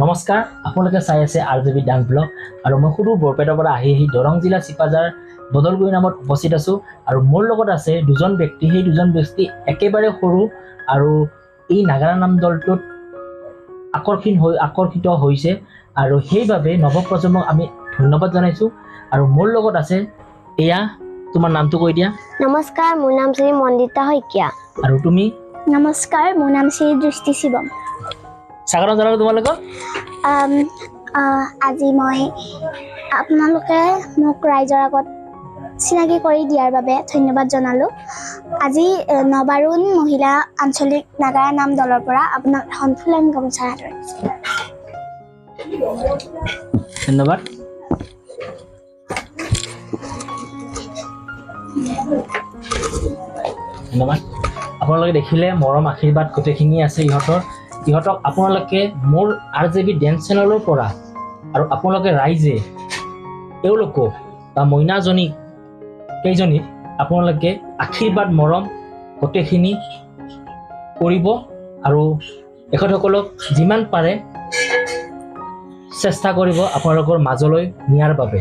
নমস্কাৰ আপোনালোকে চাই আছে R J B dance blog. আৰু মই সৰু বৰপেটাৰ পৰা আহি আহি দৰং জিলা চিপাজাৰ বদলগুৰি নামত উপস্থিত আছোঁ। আৰু মোৰ লগত আছে দুজন ব্যক্তি। সেই দুজন ব্যক্তি একেবাৰে সৰু আৰু এই নাগাৰা নাম দলটোত আকৰ্ষণ হৈ আকৰ্ষিত হৈছে। আৰু সেইবাবে নৱপ্ৰজন্মক আমি ধন্যবাদ জনাইছোঁ। আৰু মোৰ লগত আছে এয়া তোমাৰ নামটো কৈ দিয়া। নমস্কাৰ মোৰ নাম শ্ৰী মন্দিতা শইকীয়া। আৰু তুমি? নমস্কাৰ মোৰ নাম শ্ৰী দৃষ্টি শিৱম। স্বাগতম জনালোঁ তোমালোকক আজি মই আপোনালোকে মোক ৰাইজৰ আগত চিনাকি কৰি দিয়াৰ বাবে ধন্যবাদ জনালোঁ। আজি নবাৰুণ মহিলা আঞ্চলিক নাগাৰা নাম দলৰ পৰা আপোনাক এখন ফুলাম গামোচা হাতত ধন্যবাদ। ধন্যবাদ। আপোনালোকে দেখিলে মৰম আশীৰ্বাদ গোটেইখিনি আছে ইহঁতৰ। ইহঁতক আপোনালোকে মোৰ আৰ জে বি ডেন্স চেনেলৰ পৰা আৰু আপোনালোকে ৰাইজে তেওঁলোকক বা মইনাজনীক কেইজনীক আপোনালোকে আশীৰ্বাদ মৰম গোটেইখিনি কৰিব আৰু এখেতসকলক যিমান পাৰে চেষ্টা কৰিব আপোনালোকৰ মাজলৈ নিয়াৰ বাবে।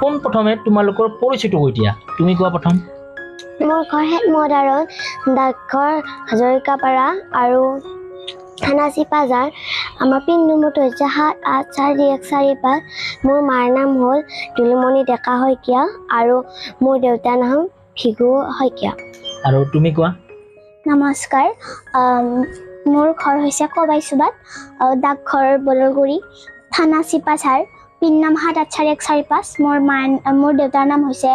পোনপ্ৰথমে তোমালোকৰ পৰিচয়টো কৈ দিয়া। তুমি কোৱা প্ৰথম। মোৰ ঘৰ হেটমদাৰত ডাকঘৰ হাজৰিকাপাৰা আৰু থানা চিপাজাৰ আমাৰ পিন নম্বৰটো হৈছে সাত আঠ চাৰি এক চাৰি পাঁচ। মোৰ মাৰ নাম হ'ল দুলুমণি ডেকা শইকীয়া আৰু মোৰ দেউতাৰ নাম ভিগু শইকীয়া। আৰু তুমি কোৱা? নমস্কাৰ আম, মোৰ ঘৰ হৈছে কবাইচুবাত আহ, ডাকঘৰ বদলগুৰি থানা চিপাঝাৰ পিন নাম সাত আঠ চাৰি এক চাৰি পাঁচ। মোৰ মাৰ মোৰ দেউতাৰ নাম হৈছে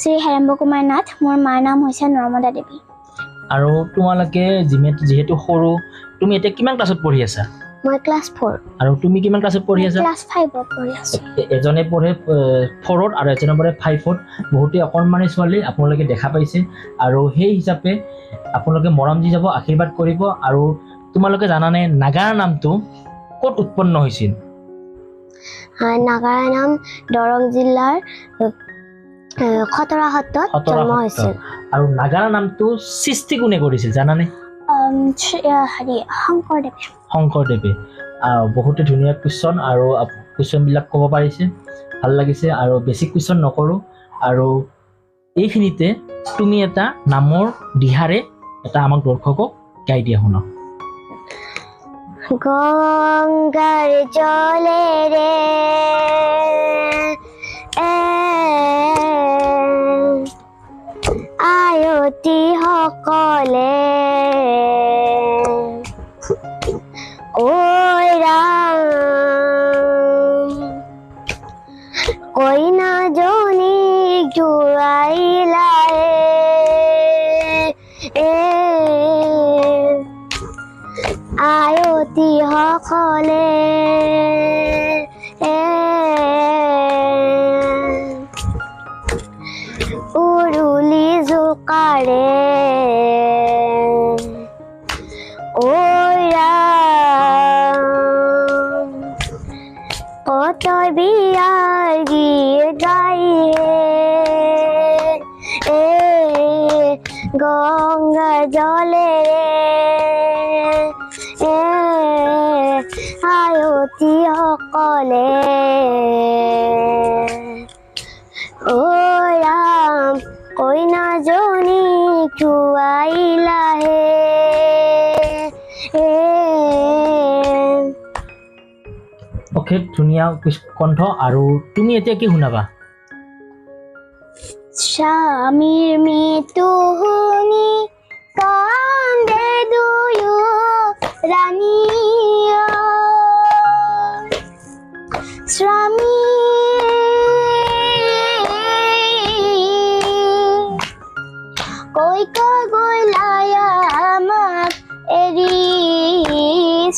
শ্ৰী হেৰম্ব কুমাৰ নাথ। মোৰ মাৰ নাম হৈছে নৰ্মদা দেৱী। আৰু তোমালোকে যিহেতু যিহেতু সৰু তুমি এতিয়া কিমান ক্লাছত পঢ়ি আছা? মই ক্লাছ ফ'ৰ। আৰু তুমি কিমান ক্লাছত পঢ়ি আছা? ক্লাছ ফাইভত পঢ়ি আছোঁ। এজনে পঢ়ে ফ'ৰত আৰু এজনে পঢ়ে ফাইভত। বহুতেই অকণমানি ছোৱালী আপোনালোকে দেখা পাইছে। আৰু সেই হিচাপে আপোনালোকে মৰম দি যাব আশীৰ্বাদ কৰিব। আৰু তোমালোকে জানানে নাগাৰ নামটো ক'ত উৎপন্ন হৈছিল? নাগাৰা নাম দৰং জিলাৰ খতৰা সত্ৰত জন্ম। হৈছিল। আৰু নাগাৰা নামটো সৃষ্টি কোনে কৰিছিল জানানে? শংকৰদেৱে শংকৰদেৱে বহুতে ধুনীয়া কুৱেশ্যন আৰু কুৱেশ্যনবিলাক ক'ব পাৰিছে। ভালো লাগিছে আৰু বেছি কুৱেশ্যন নকৰোঁ। আৰু এইখিনিতে তুমি এটা নামৰ দিহাৰে এটা আমাক দৰ্শকক গাই দিয়া শুনা গঙ্গার জলে আয়তী সকলে। ঐ ৰাম কইনাজনী জোৰাইলাহে এ আয়তী সকলে। এ, সকালে কত বিয়ার গিয়ে গাইয়ে এ গঙ্গা জলে এ আয়তি সকলে। অশেষ ধুনীয়া কণ্ঠ আৰু তুমি এতিয়া কি শুনাবা? স্বামীৰ মৃত্যু শুনি কান্দে দুয়ো ৰাণী স্বামী কৈ গৈ লায়া আমাক এৰি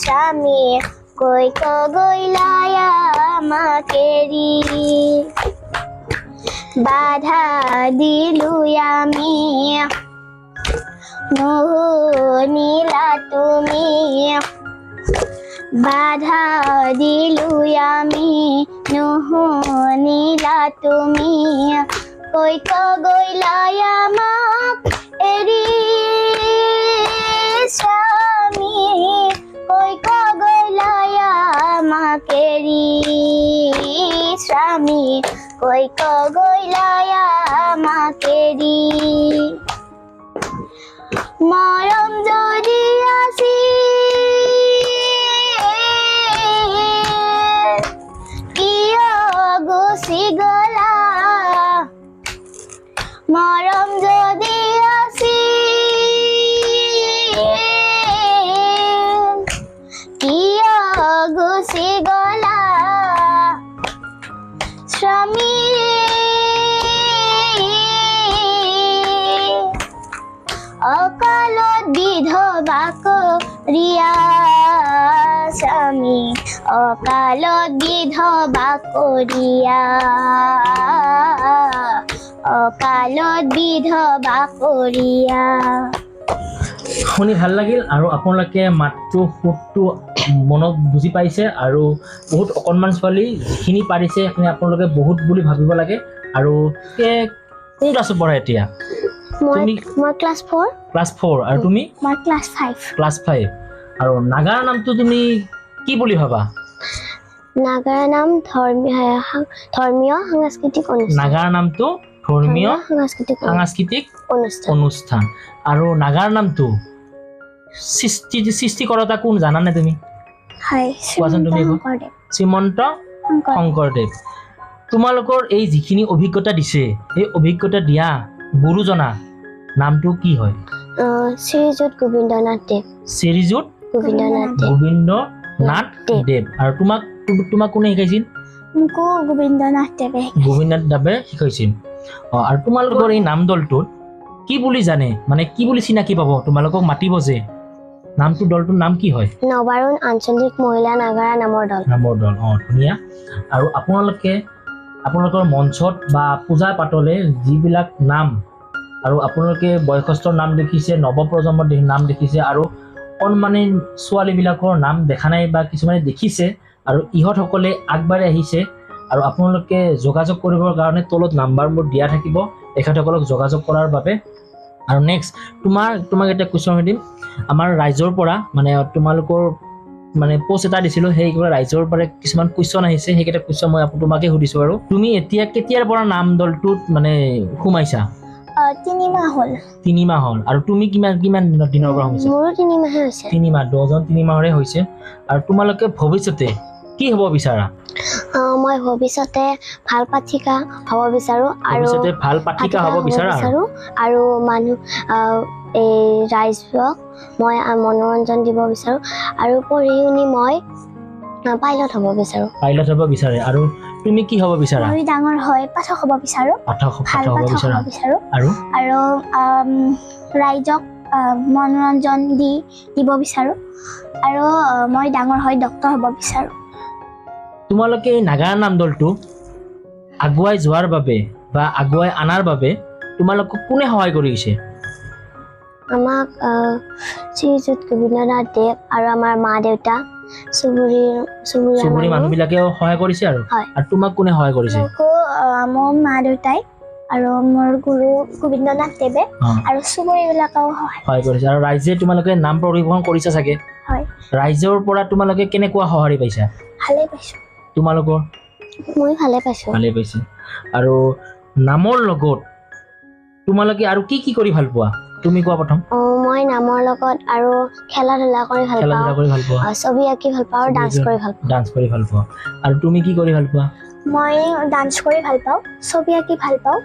স্বামী কৈ লায়া আমাক এৰি বাধা দিলো আমি। নুশুনিলা তুমি। বাধা দিলো আমি। নুশুনিলা তুমি। কৈ গৈলা আমাক এৰি স্বামী কই কগৈলায়া আমাকে দি মরম যদি স্বামী অকালত বিধবা কৰিয়া অকালত বিধবা কৰিয়া শুনি ভালো লাগিল আৰু আপোনালোকে মাতটো সুৰটো মনত বুজি পাইছে আৰু বহুত অকণমান ছোৱালী যিখিনি পাৰিছে সেইখিনি আপোনালোকে বহুত বুলি ভাবিব লাগে। আৰু কোন ক্লাছত পঢ়া এতিয়া? Class four. Class four. আৰু তুমি? Class five. আৰু নাগাৰ নামটো তুমি কি বুলি ভাবা? নাগাৰা নাম ধৰ্মীয় ধৰ্মীয় সাংস্কৃতিক অনুষ্ঠান। নাগাৰ নামটো ধৰ্মীয় সাংস্কৃতিক সাংস্কৃতিক অনুষ্ঠান। আৰু নাগাৰ নামটো সৃষ্টি সৃষ্টিকৰ্তা কোন জানানে তুমি? হয় কোৱাচোন তুমি শ্ৰীমন্ত। শংকৰদেৱ। তোমালোকৰ এই যিখিনি অভিজ্ঞতা দিছে সেই অভিজ্ঞতা দিয়া গুৰুজনা নামটো কি হয়? শ্ৰীযুত গোবিন্দনাথ দেৱ। শ্ৰীযুত গোবিন্দনাথ গোবিন্দ নাথ দেৱ। আৰু তোমাক তোমাক কোনে শিকাইছিল? মোকো গোবিন্দনাথ দেৱে গোবিন্দনাথ দেৱে শিকাইছিল। অঁ আৰু তোমালোকৰ এই নাম দলটোত কি বুলি জানে? মানে কি বুলি চিনাকি পাব? তোমালোকক মাতিব যে। নামটো দলটোৰ নাম কি হয়? নবাৰুণ আঞ্চলিক মহিলা নাগাৰা নামৰ দল। নামৰ দল অঁ ধুনীয়া। আৰু আপোনালোকে আপোনালোকৰ মঞ্চত বা পূজা পাতলে যিবিলাক নাম আৰু আপোনালোকে বয়সস্থৰ নাম দেখিছে নৱপ্ৰজন্মৰ নাম দেখিছে আৰু কণমানি ছোৱালীবিলাকৰ নাম দেখা নাই বা কিছুমানে দেখিছে আৰু ইহঁতসকলে আগবাঢ়ি আহিছে আৰু আপোনালোকে যোগাযোগ কৰিবৰ কাৰণে তলত নাম্বাৰবোৰ দিয়া থাকিব। তেখেতসকলক যোগাযোগ কৰাৰ বাবে। আৰু নেক্সট তোমাৰ তোমাক এটা কুৱেশ্যন সুধিম। আমাৰ ৰাইজৰ পৰা মানে তোমালোকৰ মানে পোষ্ট এটা দিছিলোঁ সেই কিবা ৰাইজৰ পৰা কিছুমান কুৱেশ্যন আহিছে সেইকেইটা কুৱেশ্যন মই তোমাকে সুধিছোঁ আৰু। তুমি এতিয়া কেতিয়াৰ পৰা নাম দলটোত মানে সোমাইছা? তিনিমাহ হ'ল। তিনিমাহ হ'ল। আৰু তুমি কিমান কিমান দিনৰ দিনৰ পৰা সোমাইছা? মোৰো তিনিমাহে হৈছে। তিনিমাহ দহজন তিনিমাহৰে হৈছে। আৰু তোমালোকে ভৱিষ্যতে কি হ'ব বিচাৰা? মই ভৱিষ্যতে ভাল পাঠিকা হ'ব বিচাৰোঁ আৰু ভাল পাঠিকা হ'ব বিচাৰা আৰু? মানুহ এই ৰাইজবোৰক মই মনোৰঞ্জন দিব বিচাৰোঁ। আৰু পঢ়ি শুনি মই পাইলট হ'ব বিচাৰোঁ। পাইলট হ'ব বিচাৰে। আৰু তুমি কি হ'ব বিচাৰা? মই ডাঙৰ হৈ পাঠক হ'ব বিচাৰোঁ। পাঠক ভাল পাঠক হ'ব বিচাৰা। হ'ব বিচাৰোঁ। আৰু? আৰু ৰাইজক মনোৰঞ্জন দি দিব বিচাৰোঁ। আৰু মই ডাঙৰ হৈ ডক্তৰ হ'ব বিচাৰোঁ। তোমালোকে এই নাগাৰা নাম দলটো আগুৱাই যোৱাৰ বাবে বা আগুৱাই অনাৰ বাবে তোমালোকক কোনে সহায় কৰিছে? আমাক শ্ৰীযুত গোবিন্দনাথ দেৱ আৰু আমাৰ মা দেউতা চুবুৰীৰ চুবুৰীয়া চুবুৰী মানুহ। মানুহবিলাকেও সহায় কৰিছে আৰু। আৰু তোমাক কোনে সহায় কৰিছে? মোৰ মা দেউতাই আৰু মোৰ গুৰু গোবিন্দনাথ দেৱে আৰু চুবুৰীবিলাকেও সহায় সহায় কৰিছে। আৰু ৰাইজে তোমালোকে নাম পৰিৱেশন কৰিছা চাগে? হয়। ৰাইজৰ পৰা তোমালোকে কেনেকুৱা সঁহাৰি পাইছা? ভালেই পাইছোঁ। তোমালোকৰ? মই ভালে পাইছোঁ। ভালেই পাইছে। আৰু নামৰ লগত তোমালোকে আৰু কি কি কৰি ভাল পোৱা? তুমি কোৱা প্ৰথম? মই নামৰ লগত আৰু খেলা ধূলা কৰি ভাল খেলা পাওঁ কৰি ভাল আহ, ছবি আঁকি ভাল পাওঁ আৰু ডান্স কৰি ভাল পাওঁ। ডান্স কৰি ভাল পোৱা। আৰু তুমি কি কৰি ভাল পোৱা? মই ডান্স কৰি ভাল পাওঁ ছবি আঁকি ভাল পাওঁ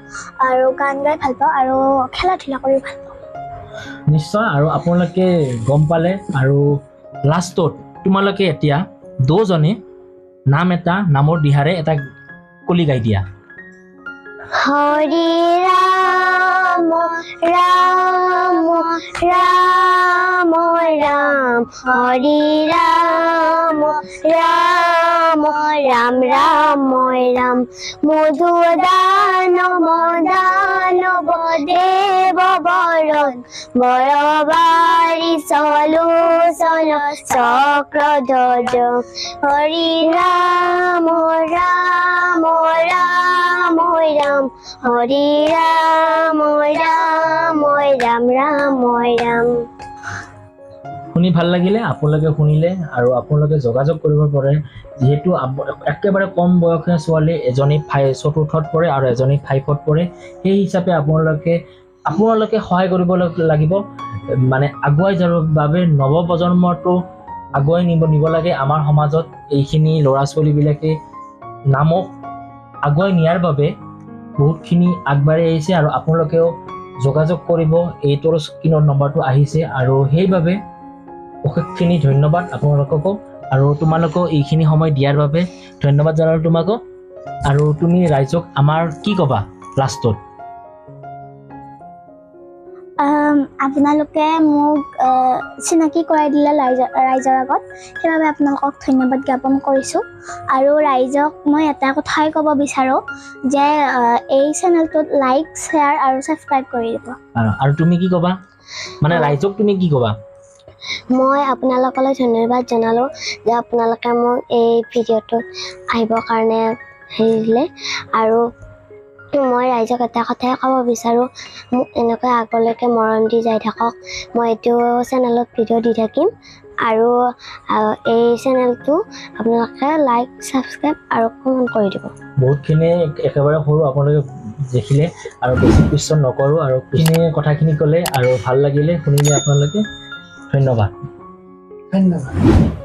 আৰু গান গাই ভাল পাওঁ আৰু খেলা ধূলা কৰি ভাল পাওঁ। নিশ্চয় আৰু আপোনালোকে গম পালে। আৰু লাষ্টত তোমালোকে এতিয়া দুজনে নাম এটা নামৰ দিহাৰে এটা কলি গাই দিয়া। হৰি ৰাম ৰাম ৰাম হৰি ৰাম ৰাম ৰাম ৰাম ৰাম মধু দানৱ দানৱ দেৱ বৰণ বৰবাৰী চলো চল চক্ৰ ধ্বজ। হৰি ৰাম ৰাম ৰাম ৰাম হৰি ৰাম ৰাম ৰাম ৰাম ৰাম শুনি ভাল লাগিলে আপোনালোকে শুনিলে আৰু আপোনালোকে যোগাযোগ কৰিব পাৰে। যিহেতু একেবাৰে কম বয়সীয়া ছোৱালী এজনী ফাই চতুৰ্থত পৰে আৰু এজনী ফাইভত পৰে সেই হিচাপে আপোনালোকে আপোনালোকে সহায় কৰিব লাগিব। মানে আগুৱাই যাবৰ বাবে নৱপ্ৰজন্মটো আগুৱাই নিব নিব লাগে। আমাৰ সমাজত এইখিনি ল'ৰা ছোৱালীবিলাকে নামক আগুৱাই নিয়াৰ বাবে বহুতখিনি আগবাঢ়ি আহিছে আৰু আপোনালোকেও যোগাযোগ কৰিব। এইটোৰ স্ক্ৰীণৰ নম্বৰটো আহিছে আৰু সেইবাবে অশেষখিনি ধন্যবাদ আপোনালোককো আৰু তোমালোকেও এইখিনি সময় দিয়াৰ বাবে ধন্যবাদ জনালোঁ তোমাকো। আৰু তুমি ৰাইজক আমাৰ কি ক'বা লাষ্টত? আপোনালোকে মোক চিনাকি কৰাই দিলে ৰাইজৰ ৰাইজৰ আগত। সেইবাবে আপোনালোকক ধন্যবাদ জ্ঞাপন কৰিছোঁ। আৰু ৰাইজক মই এটা কথাই ক'ব বিচাৰোঁ যে এই চেনেলটোত লাইক শ্বেয়াৰ আৰু ছাবস্ক্ৰাইব কৰি দিব। আৰু তুমি কি ক'বা? মানে ৰাইজক তুমি কি ক'বা? মই আপোনালোকলৈ ধন্যবাদ জনালোঁ যে আপোনালোকে মোক এই ভিডিঅ'টোত আহিবৰ কাৰণে হেৰি দিলে। আৰু মই ৰাইজক এটা কথাই ক'ব বিচাৰোঁ মোক এনেকৈ আগলৈকে মৰম দি যাই থাকক। মই এইটো চেনেলত ভিডিঅ' দি থাকিম আৰু এই চেনেলটো আপোনালোকে লাইক ছাবস্ক্ৰাইব আৰু কমেণ্ট কৰি দিব। বহুতখিনি একেবাৰে সৰু আপোনালোকে দেখিলে আৰু বেছি কুৱেশ্যন নকৰোঁ আৰু এইখিনি কথাখিনি ক'লে আৰু ভাল লাগিলে শুনিলে আপোনালোকে। ধন্যবাদ ধন্যবাদ